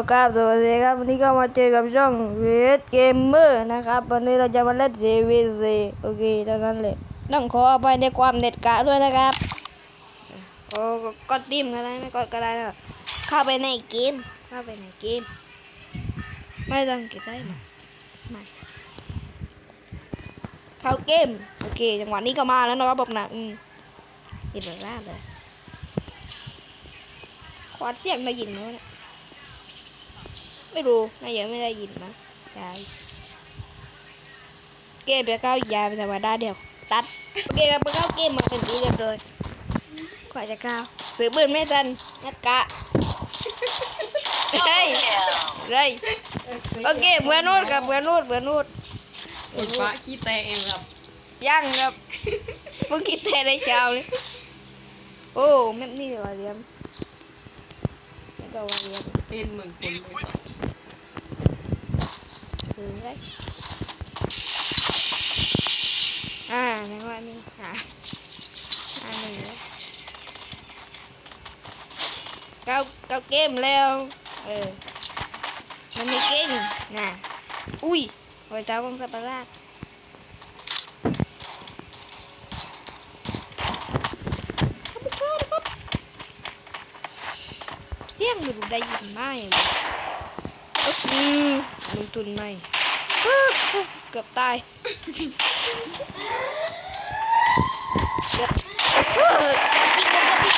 ก็กราบสวัสดีครับวันนี้ก็มาเจอกับช่องเวทเกมเมอร์นะครับวันนี้เราจะมาเล่น CVC โอเคเท่านั้นเลยต้องขออภัยในความเน็ตกะด้วยนะครับโอ้ก็ติมก็ได้นะกดก็ได้นะเข้าไปในเกมเข้าไปในเกม ไม่ต้องเก็บได้หรอไม่เข้าเกมโอเคจังหวะนี้ก็มาแล้วนะครับบอกนักอืมยินเลยล่าเลยควาดเสียงได้ยินไหมเนี่ย ไม่รู้นายยังไม่ได้ยินนะใช่เกมจะเข้ายาเป็นธรรมดาเดียวตัดโอเคครับไปเข้าเกมมาเป็นสีเรียบร้อยกว่าจะเข้าซื้อปืนไม่ทันนัดกะเฮ้ยเฮ้ยโอเคเพื่อนนู่นครับเพื่อนนู่นเพื่อนนู่นอุดฟ้าขี้แตกเองครับยังครับเพิ่งคิดแต่ในเช้าเลยโอ้แม่นี่ว่าเรียมไม่ก็ว่าเรียมเป็นเหมือนคนเลย ครับถึงได้อ่าในว่านี่อ่าอ่าหนึ่งแล้วเก้าเก้าเกมแล้ว เออ มันมีเก่งน่ะอุ้ยหัวเจ้าของสัตว์ประหลาดเสียงมันได้ยินไหม ก็ซื้อลงทุนไหมเกือบตาย เกือบเอออีกแล้วก็พี่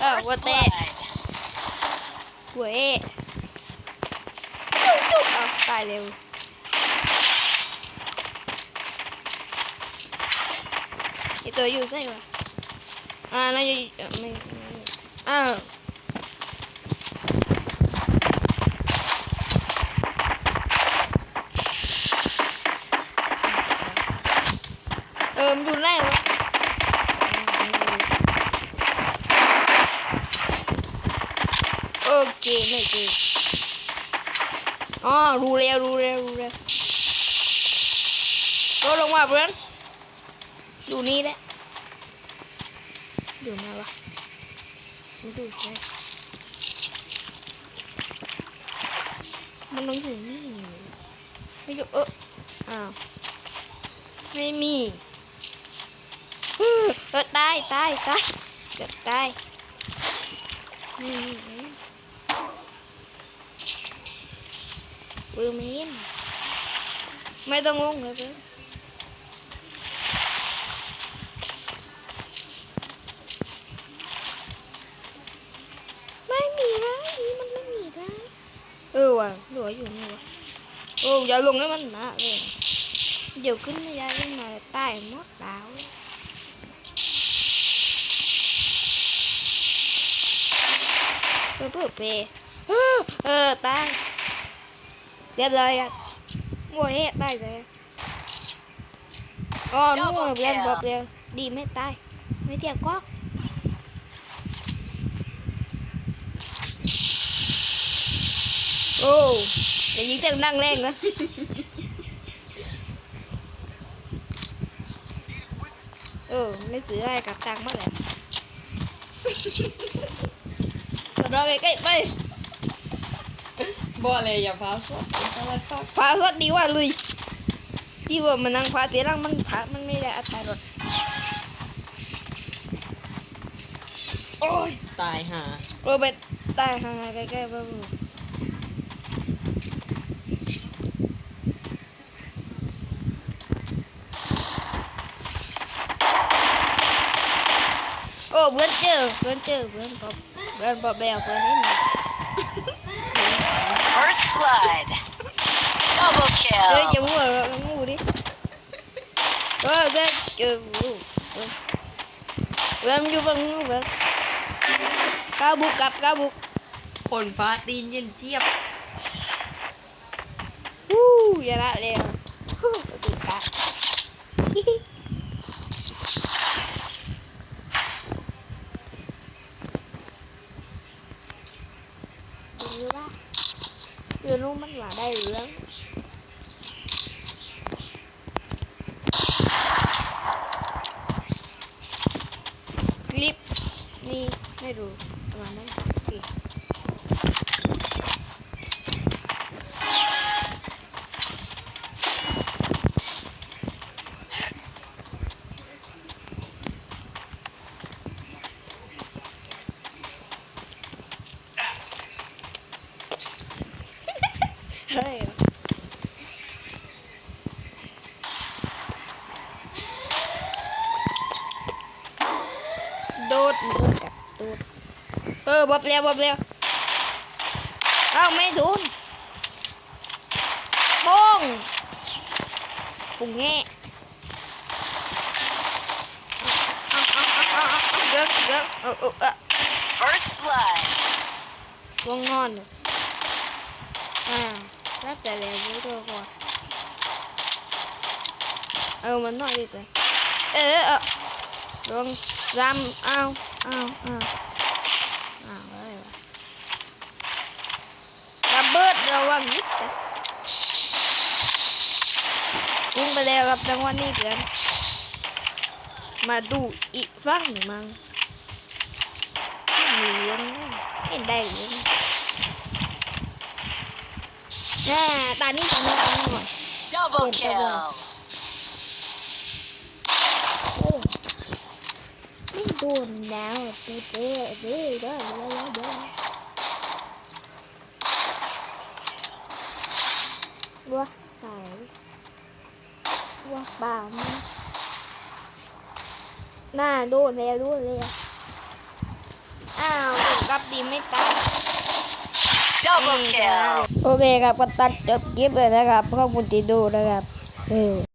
เออวัวเตะหวเอะจุ๊บจุ๊บเอาตายเร็วไอตัวอยู่ใช่ปะอ่าน่าจะไม่อ้าวเออ มอยู่ไหนวะโอเคไม่เจออ๋อรู้แล้วรู้แล้วรู้แล้วก็ลงมาเพื่อนอยู่นี่แหละอยู่ไหนวะมันอยู่ไหนมันต้องอยู่นี่นี่ไม่อยู่เอออ้าวไม่มี เออเออตายตายตายเกือบตายไม่มีไม่มีเออไม่เห็นไม่ต้องลงเลยเพื่อนไม่มีร้านนี้มันไม่มีร้านเออว่ะหลัวอยู่นี่วะโอ้อย่าลงให้มันหนะเลยเดี๋ยวขึ้นไม่ได้ขึ้นมาใต้หมดดาวเออ เพื่อเพเออเออตายเรียบร้อยอะมัวเฮะตายเลยอ๋อนู่นเรียนบอกเรียนดีไม่ตายไม่เทียบก๊อกโอ้ย่ยิงแต่นั่งแรงนะเออไม่ซื้ออะไรกับตังค์เมื่อไหร่ รอใกล้ๆไปบ่เลยอย่าพาสดอะไรต่อฟ้าสดดีว่าลุยที่ว่ามันนั่งฟ้าเสียรังมันพักมันไม่ได้อัตรารถโอ้ยตายห่าโรเบิร์ตตายห่าใกล้ๆบ้างโอ้เพื่อนเจอเพื่อนเจอเพื่อนปอบเพื่อป อบแบวเพื่อนนี่หนึ่ง First blood. Double เฮ้ย kill. อย่ามั่วเรางูดิเออเจอเจองูเออเพื่อนมันอยู่ฝั่งนู้นเพื่อนก้าวบุกกลับก้าวบุกคนฟ้าตีนเย็นเจี๊ยบวู้อย่าละเร็วฮู้กระตุกตาฮิฮิดูว่า เรือนู้นมันหวาได้เรื่องคลิปนี้ไม่รู้ประมาณนั้นโอเค ตูดโดนกัดตูดเออบบเร็วบบเร็วเอ้าไม่ทุนโป้งปุงแง่เอาเอาเอาเอาเอาเดี๋ยวเดี๋ยวเอาเอาเอา First blood. วงงอนอยู่อ่าแล้วแต่เรียนรู้ตัวก่อนเอามันหน่อยดิเลยเออเออลงรำเอาเอาเอาเอาเอ้ยวะ ระเบิดระวังนิดแต่พุ่งไปแล้วครับจังหวะนี้เพื่อนมาดูอีกฝั่งหนึ่งมั้งเหลืองเห็นได้เหลืองน่าตานี้ตานี้ตานี้ก่อน Double Wait, kill. โอ้ไม่โดนแล้วตูเต้เด้เด้อเด้อเด้อ ว้าตายว้าป่ามันน่าโดนแล้วโดนแล้วอ้าวกลับดีไม่ตาย Double kill. โอเคครับก็ตัดจบคลิปเลยนะครับขอบคุณที่ดูนะครับเออ